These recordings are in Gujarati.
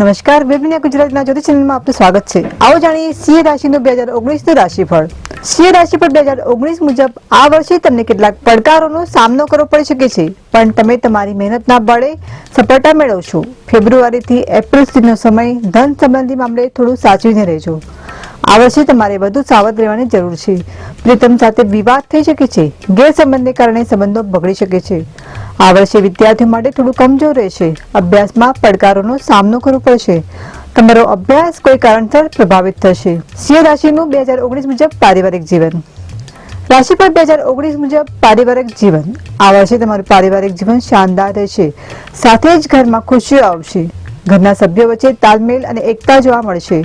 નમસ્કાર વેબિના ગુજરાતના જ્યોતિષ ચેનલમાં આપનું સ્વાગત છે. આવો જાણીએ સિંહ રાશિનું બે હજાર ઓગણીસનું રાશિફળ. સિંહ રાશિફળ બે હજાર ઓગણીસ મુજબ આ વર્ષે તમને કેટલાક પડકારોનો સામનો કરવો પડી શકે છે. પણ તમે તમારી મહેનતના બળે સફળતા મેળવશો. ફેબ્રુઆરીથી એપ્રિલ સુધીનો સમય ધન સંબંધી મામલે થોડું સાચવીને રહેજો. આ વર્ષે તમારે વધુ સાવધ રહેવાની જરૂર છે. પ્રીતમ સાથે વિવાદ થઈ શકે છે. ગેરસંબંધને કારણે સંબંધો બગડી શકે છે. આ વર્ષે વિદ્યાર્થીઓ માટે થોડું કમજોર રહેશે અભ્યાસમાં પડકારોનો સામનો કરવો પડશે. તમારો અભ્યાસ કોઈ કારણસર પ્રભાવિત થશે. સિંહ રાશિનું બે હજાર ઓગણીસ મુજબ પારિવારિક જીવન. રાશિ પર બે હજાર ઓગણીસ મુજબ પારિવારિક જીવન. આ વર્ષે તમારું પારિવારિક જીવન શાનદાર રહેશે. સાથે જ ઘરમાં ખુશીઓ આવશે. ઘરના સભ્યો વચ્ચે તાલમેલ અને એકતા જોવા મળશે.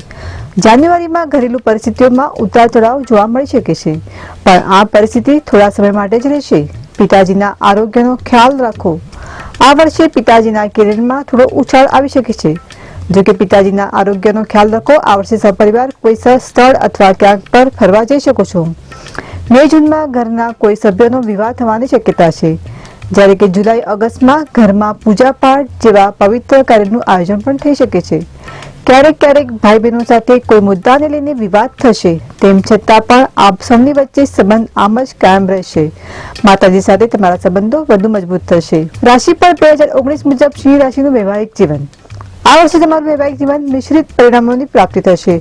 જાન્યુઆરીમાં ઘરેલું પરિસ્થિતિઓમાં ઉતાર ચઢાવ જોવા મળી શકે છે. પણ આ પરિસ્થિતિ થોડા સમય માટે જ રહેશે. પિતાજીના આરોગ્યનો ખ્યાલ રાખો. આ વર્ષે પિતાજીના કેરિયરમાં થોડો ઉછાળ આવી શકે છે. જો કે પિતાજીના આરોગ્યનો ખ્યાલ રાખો, આ વર્ષે સપરિવાર કોઈ સ્થળ અથવા ક્યાંક પર ફરવા જઈ શકો છો. મે જૂનમાં ઘરના કોઈ સભ્યનો વિવાહ થવાની શક્યતા છે. જ્યારે કે જુલાઈ ઓગસ્ટમાં ઘરમાં પૂજા પાઠ જેવા પવિત્ર કાર્યનું આયોજન પણ થઈ શકે છે. ક્યારેક ક્યારેક ભાઈ બહેનો સાથે કોઈ મુદ્દાને લઈને વિવાદ થશે, તેમ છતાં પણ આપ સૌની વચ્ચે સંબંધ આમ જ કાયમ રહેશે. માતાજી સાથે તમારા સંબંધો વધુ મજબૂત થશે. રાશિ પર બે હજાર ઓગણીસ મુજબ સિંહ રાશિનું વૈવાહિક જીવન. આ વર્ષે તમારું વૈવાહિક જીવન મિશ્રિત પરિણામોની પ્રાપ્તિ થશે.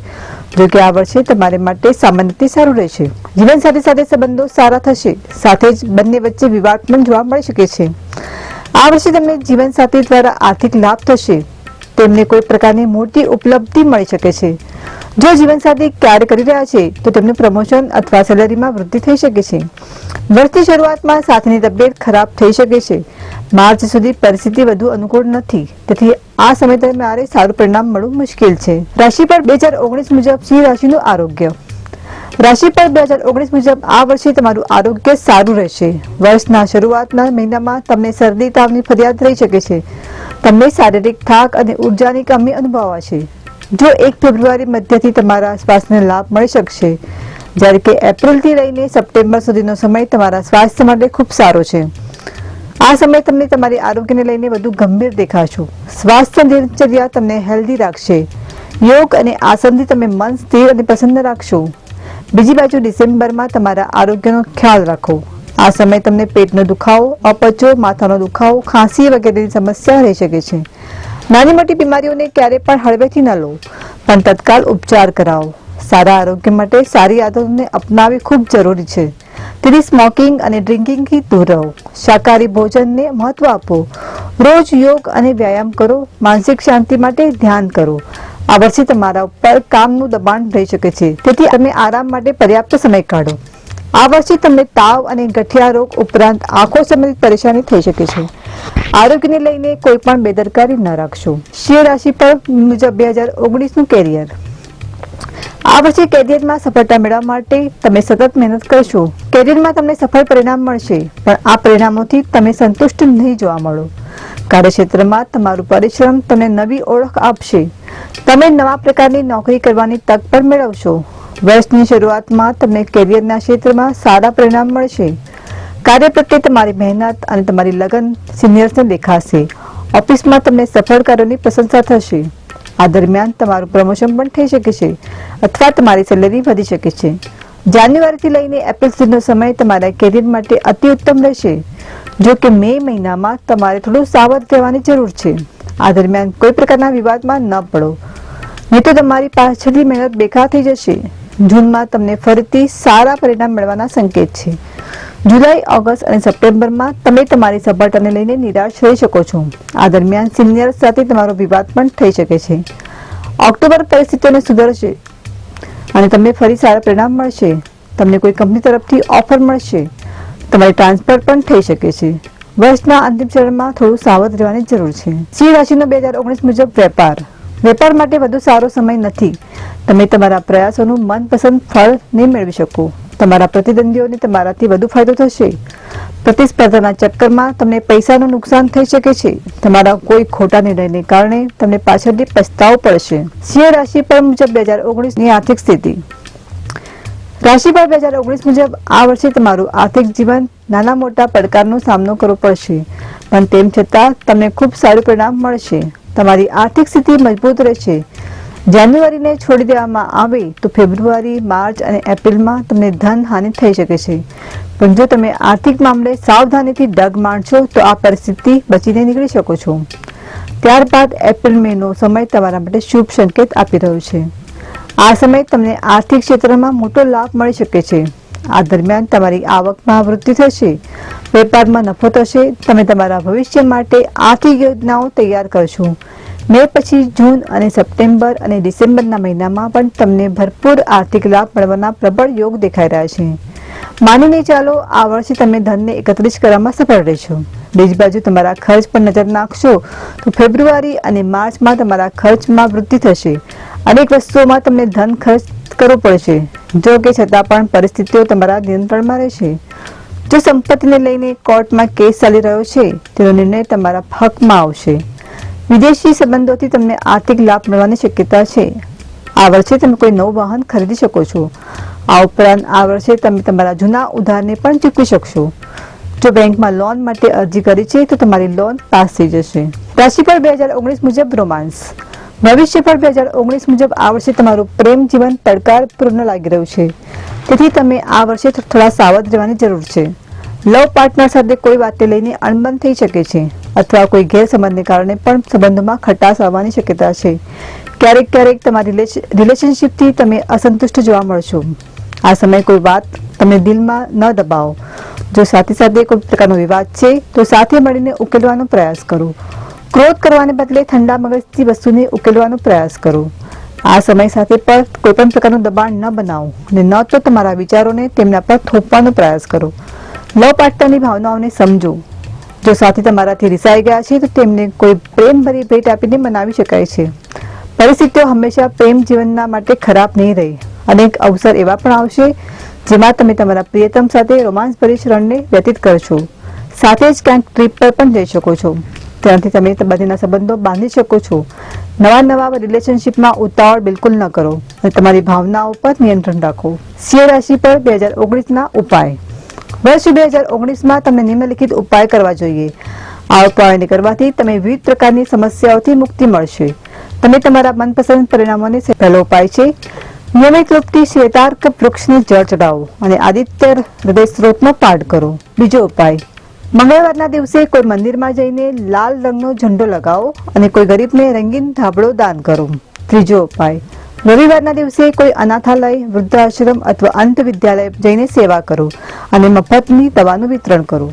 જો કે આ વર્ષે તમારે માટે સામાન્યથી સારું રહેશે. જીવન સાથે સાથે સંબંધો સારા થશે. સાથે જ બંને વચ્ચે વિવાદ પણ જોવા મળી શકે છે. આ વર્ષે તમને જીવન સાથી દ્વારા આર્થિક લાભ થશે. તેમને કોઈ પ્રકારની મોટી ઉપલબ્ધિ મળી શકે છે. જો જીવનસાથી કાર્ય કરી રહ્યા છે, તો તેમનું પ્રમોશન અથવા સેલરીમાં વૃદ્ધિ થઈ શકે છે. વર્ષની શરૂઆતમાં સાથીની તબિયત ખરાબ થઈ શકે છે. માર્ચ સુધી પરિસ્થિતિ વધુ અનુકૂળ નથી. તેથી આ સમય દરમિયાન સારું પરિણામ મળવું મુશ્કેલ છે. રાશિ પર બે હજાર ઓગણીસ મુજબ સિંહ રાશિનું આરોગ્ય. રાશિ પર બે હજાર ઓગણીસ મુજબ આ વર્ષે તમારું આરોગ્ય સારું રહેશે. વર્ષના શરૂઆતના મહિનામાં તમને શરદી, તાવની ફરિયાદ થઈ શકે છે. તમને શારીરિક થાક અને ઉર્જાની કમી અનુભવાશે. જો એક ફેબ્રુઆરી મધ્યથી તમારા સ્વાસ્થ્યને લાભ મળી શકશે. જ્યારે કે એપ્રિલથી લઈને સપ્ટેમ્બર સુધીનો સમય તમારા સ્વાસ્થ્ય માટે ખૂબ સારો છે. આ સમય તમને તમારી આરોગ્યને લઈને વધુ ગંભીર દેખાશો. સ્વાસ્થ્ય દિનચર્યા તમને હેલ્ધી રાખશે. યોગ અને આસનથી તમે મન સ્થિર અને પ્રસન્ન રાખશો. બીજી બાજુ ડિસેમ્બરમાં તમારા આરોગ્યનો ખ્યાલ રાખો. આ સમય તમને પેટનો દુખાવો, અપચો, માથાનો દુખાવો, ખાંસી વગેરેની સમસ્યા રહી શકે છે. નાની મોટી બીમારીઓને ક્યારે પણ હળવેથી ન લો, પણ તત્કાલ ઉપચાર કરાવો. સારા આરોગ્ય માટે સારી આદતોને અપનાવી ખૂબ જરૂરી છે. તેથી સ્મોકિંગ અને ડ્રિંકિંગથી દૂર રહો. શાકાહારી ભોજનને મહત્વ આપો. રોજ યોગ અને વ્યાયામ કરો. માનસિક શાંતિ માટે ધ્યાન કરો. આ વર્ષે તમારા ઉપર કામનું દબાણ રહી શકે છે. તેથી તમે આરામ માટે પર્યાપ્ત સમય કાઢો. આ વર્ષે તમને તાવ અને ગઠિયા રોગ ઉપરાંત આંખો સંબંધિત પરેશાની થઈ શકે છે. આરોગ્યને લઈને કોઈ પણ બેદરકારી ન રાખશો. શિવ રાશિ પર મુજબ બે હજાર ઓગણીસનું કેરિયર. આ વર્ષે કેરિયરમાં સફળતા મેળવવા માટે તમે સતત મહેનત કરશો. કેરિયરમાં તમને સફળ પરિણામ મળશે, પણ આ પરિણામોથી તમે સંતુષ્ટ નહીં જોવા મળો. કાર્યક્ષેત્રમાં તમારું પરિશ્રમ તમને નવી ઓળખ આપશે. તમે નવા પ્રકારની નોકરી કરવાની તક પણ મેળવશો. વર્ષની શરૂઆતમાં તમને કેરિયરના ક્ષેત્રમાં સારા પરિણામ મળશે. કાર્ય પ્રત્યે તમારી મહેનત અને તમારી લગન સિનિયર્સને દેખાશે. ઓફિસમાં તમને સફળ કાર્યોની પ્રશંસા થશે. આ દરમિયાન તમારું પ્રમોશન પણ થઈ શકે છે અથવા તમારી સેલેરી વધી શકે છે. જાન્યુઆરીથી લઈને એપ્રિલ સુધીનો સમય તમારા કેરિયર માટે અતિ ઉત્તમ રહેશે, જો કે મે મહિનામાં તમારે થોડું સાવધ રહેવાની જરૂર છે. આ દરમિયાન કોઈ પ્રકારના વિવાદમાં ન પડો. નહીં તો તમારી પાછળની મહેનત બેકાર થઈ જશે. જૂનમાં તમને ફરીથી સારા પરિણામ મળવાના સંકેત છે. જુલાઈ, ઓગસ્ટ અને સપ્ટેમ્બરમાં તમે તમારી સફળતાને લઈને નિરાશ થઈ શકો છો. આ દરમિયાન સિનિયર સાથે તમારો વિવાદ પણ થઈ શકે છે. ઓક્ટોબર પરિસ્થિતિઓને સુધરશે? અને તમને ફરી સારા પરિણામ મળશે. તમને કોઈ કંપની તરફથી ઓફર મળશે. તમારી ટ્રાન્સફર પણ થઈ શકે છે. વર્ષના અંતિમ ચરણમાં થોડું સાવધ રહેવાની જરૂર છે. સિંહ રાશિનો બે હજાર ઓગણીસ મુજબ વેપાર. વેપાર માટે વધુ સારો સમય નથી. તમે તમારા પ્રયાસોનું મનપસંદ ફળ નહીં મેળવી શકો. તમારા પ્રતિદ્વંદીઓને તમારાથી વધુ ફાયદો થશે. પ્રતિસ્પર્ધાના ચક્કરમાં તમને પૈસાનું નુકસાન થઈ શકે છે. તમારા કોઈ ખોટા નિર્ણયને કારણે તમને પાછળથી પસ્તાવો પડશે. સિંહ રાશિ પર મુજબ બે હજાર ઓગણીસની આર્થિક સ્થિતિ. રાશિ પર બે હજાર ઓગણીસ મુજબ આ વર્ષે તમારું આર્થિક જીવન નાના મોટા પડકારનો સામનો કરવો પડશે. પણ તેમ છતાં તમને ખૂબ સારું પરિણામ મળશે. તમારી આર્થિક સ્થિતિ મજબૂત રહેશે. જાન્યુઆરીને છોડી દેવામાં આવે તો ફેબ્રુઆરી, માર્ચ અને એપ્રિલમાં તમને ધન હાનિ થઈ શકે છે. પણ જો તમે આર્થિક મામલે સાવધાનીથી ડગ માણશો, તો આ પરિસ્થિતિ બચીને નીકળી શકો છો. ત્યારબાદ એપ્રિલ મેનો સમય તમારા માટે શુભ સંકેત આપી રહ્યો છે. આ સમય તમને આર્થિક ક્ષેત્રમાં મોટો લાભ મળી શકે છે. આ દરમિયાન તમારી આવકમાં વૃદ્ધિ થશે, વેપારમાં નફો થશે, તમે તમારા ભવિષ્ય માટે આર્થિક યોજનાઓ તૈયાર કરશો. મે પછી જૂન અને સપ્ટેમ્બર અને ડિસેમ્બરના મહિનામાં પણ તમને ભરપૂર આર્થિક લાભ મળવાના પ્રબળ યોગ દેખાઈ રહ્યા છે. માનીને ચાલો, આ વર્ષે તમે ધનને એકત્રિત કરવામાં સફળ રહેશો. બીજી બાજુ તમારા ખર્ચ પર નજર નાખશો તો ફેબ્રુઆરી અને માર્ચમાં તમારા ખર્ચમાં વૃદ્ધિ થશે. અનેક વસ્તુઓમાં તમને ધન ખર્ચ કરવો પડશે, જો કે છતાં પણ પરિસ્થિતિઓ તમારા નિયંત્રણમાં રહેશે. જો સંપત્તિને લઈને કોર્ટમાં કેસ ચાલી રહ્યો છે, તેનો નિર્ણય તમારા હકમાં આવશે. વિદેશી સંબંધોથી તમને આર્થિક લાભ મળવાની શક્યતા છે. આ વર્ષે તમે કોઈ નવું વાહન ખરીદી શકો છો. આ ઉપરાંત આ વર્ષે તમે તમારા જૂના ઉધારને પણ ચૂકવી શકશો. જો બેંકમાં લોન માટે અરજી કરી છે, તો તમારી લોન પાસ થઈ જશે. રાશિ પર બે હજાર ઓગણીસ મુજબ રોમાન્સ પર બે હજાર ઓગણીસ મુજબ આ વર્ષે તમારું પ્રેમ જીવન પડકારપૂર્ણ લાગી રહ્યું છે. તેથી તમે આ વર્ષે થોડા સાવધ રહેવાની જરૂર છે. લવ પાર્ટનર સાથે કોઈ વાતે લઈને અણબન થઈ શકે છે. અથવા કોઈ ગેરસંબંધને કારણે પણ સંબંધોમાં ખટાશ આવવાની શક્યતા છે. ક્યારેક ક્યારેક તમારી રિલેશનશિપથી તમે અસંતુષ્ટ જોવા મળશો. આ સમયે કોઈ વાત તમે દિલમાં ન દબાવો. જો સાથે સાથે કોઈ પ્રકારનો વિવાદ છે, તો સાથે મળીને ઉકેલવાનો પ્રયાસ કરો. ક્રોધ કરવાને બદલે ઠંડા મગજથી વસ્તુને ઉકેલવાનો પ્રયાસ કરો. આ સમય સાથે પર કોઈ પણ પ્રકારનું દબાણ ન બનાવો અને ન તો તમારા વિચારોને તેમના પર થોપવાનો પ્રયાસ કરો. લવ પાર્ટનરની ભાવનાઓને સમજો. જો સાથી તમારાથી રિસાઈ ગયા છે, તો તેમને કોઈ પ્રેમભરી ભેટ આપીને મનાવી શકાય છે. પરિસ્થિતિઓ હંમેશા પ્રેમ જીવનના માટે ખરાબ નહીં રહે. અનેક અવસર એવા પણ આવશે, જેમાં તમે તમારા પ્રિયતમ સાથે રોમાંસભરી પરિશ્રણને વ્યતીત કરશો. સાથે જ ક્યાંક ટ્રીપ પર પણ જઈ શકો છો. ત્યાંથી તમે બંનેના સંબંધો બાંધી શકો છો. નવા નવા રિલેશનશિપમાં ઉતાવળ બિલકુલ ન કરો અને તમારી ભાવનાઓ પર નિયંત્રણ રાખો. સિંહ રાશિ પર બે હજાર ઓગણીસના ઉપાય. વર્ષ બે હજાર ઓગણીસમાં તમને નિમ્નલિખિત ઉપાય કરવા જોઈએ. આ ઉપાયને કરવાથી તમે વિવિધ પ્રકારની સમસ્યાઓથી મુક્તિ મળશે. તમે તમારા મનપસંદ પરિણામોને પહેલો ઉપાય છે. નિયમિત રૂપથી શ્વેતાર્ક વૃક્ષને જળ ચડાવો અને આદિત્ય હૃદય સ્ત્રોતનો પાઠ કરો. બીજો ઉપાય, મંગળવારના દિવસે કોઈ મંદિરમાં જઈને લાલ રંગનો ઝંડો લગાવો અને કોઈ ગરીબને રંગીન ધાબળો દાન કરો. ત્રીજો ઉપાય રવિવારના દિવસે કોઈ અનાથાલય, વૃદ્ધાશ્રમ અથવા અંત વિદ્યાલય જઈને સેવા કરો અને મફતની દવાનું વિતરણ કરો.